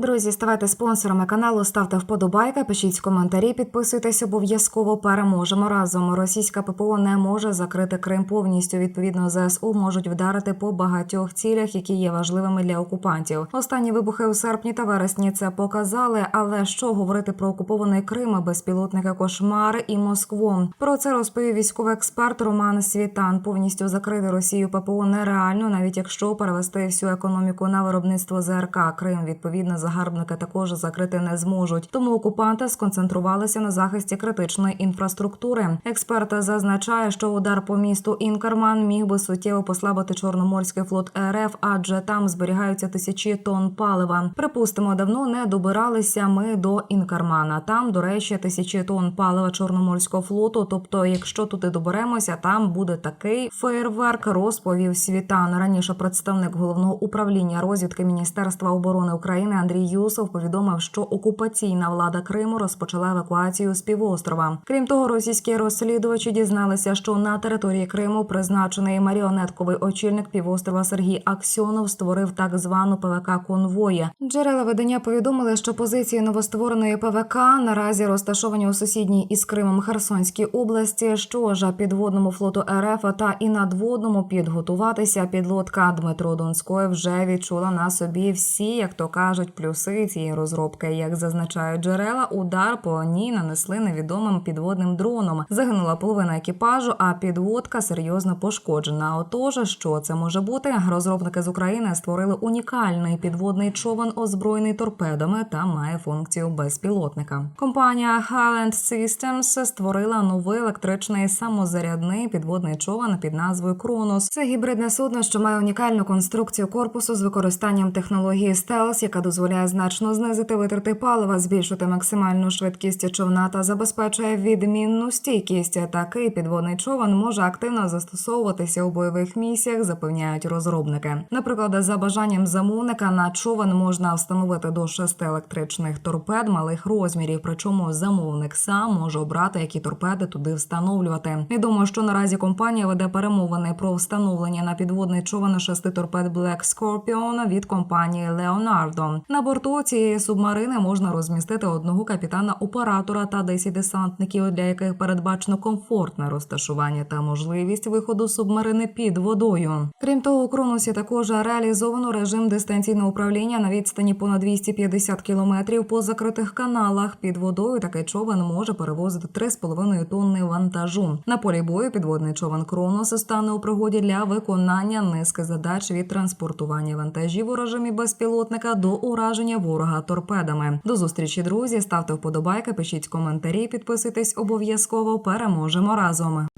Друзі, ставайте спонсорами каналу, ставте вподобайки, пишіть коментарі, підписуйтесь обов'язково. Переможемо разом. Російська ППО не може закрити Крим повністю. Відповідно, ЗСУ можуть вдарити по багатьох цілях, які є важливими для окупантів. Останні вибухи у серпні та вересні це показали. Але що говорити про окупований Крим, безпілотники кошмар і Москву? Про це розповів військовий експерт Роман Світан. Повністю закрити Росію ППО нереально, навіть якщо перевести всю економіку на виробництво ЗРК. Крим відповідно загарбники також закрити не зможуть. Тому окупанти сконцентрувалися на захисті критичної інфраструктури. Експерт зазначає, що удар по місту Інкерман міг би суттєво послабити Чорноморський флот РФ, адже там зберігаються тисячі тонн палива. Припустимо, давно не добиралися ми до Інкермана. Там, до речі, тисячі тонн палива Чорноморського флоту. Тобто, якщо туди доберемося, там буде такий фейерверк, розповів світан. Раніше представник головного управління розвідки Міністерства оборони України Андрій Юсов повідомив, що окупаційна влада Криму розпочала евакуацію з півострова. Крім того, російські розслідувачі дізналися, що на території Криму призначений маріонетковий очільник півострова Сергій Аксьонов створив так звану ПВК конвої. Джерела видання повідомили, що позиції новоствореної ПВК наразі розташовані у сусідній із Кримом Херсонській області. Що ж підводному флоту РФ та і надводному підготуватися підлодка Дмитро Донської вже відчула на собі всі, як то кажуть, плюси цієї розробки. Як зазначають джерела, удар по ній нанесли невідомим підводним дроном. Загинула половина екіпажу, а підводка серйозно пошкоджена. Отож, що це може бути? Розробники з України створили унікальний підводний човен, озброєний торпедами та має функцію безпілотника. Компанія Highland Systems створила новий електричний самозарядний підводний човен під назвою Кронос. Це гібридне судно, що має унікальну конструкцію корпусу з використанням технології стелс, яка дозволяє значно знизити витрати палива, збільшити максимальну швидкість човна та забезпечує відмінну стійкість. Такий підводний човен може активно застосовуватися у бойових місіях, запевняють розробники. Наприклад, за бажанням замовника на човен можна встановити до шести електричних торпед малих розмірів. Причому замовник сам може обрати, які торпеди туди встановлювати. Відомо, що наразі компанія веде перемовини про встановлення на підводний човен шести торпед Black Scorpion від компанії Leonardo. На борту цієї субмарини можна розмістити одного капітана оператора та 10 десантників, для яких передбачено комфортне розташування та можливість виходу субмарини під водою. Крім того, у Кроносі також реалізовано режим дистанційного управління на відстані понад 250 кілометрів по закритих каналах. Під водою такий човен може перевозити 3,5 тонни вантажу. На полі бою підводний човен Кронос стане у пригоді для виконання низки задач від транспортування вантажів у режимі безпілотника до ураження ворога торпедами. До зустрічі, друзі. Ставте вподобайки, пишіть коментарі, підписуйтесь обов'язково. Переможемо разом.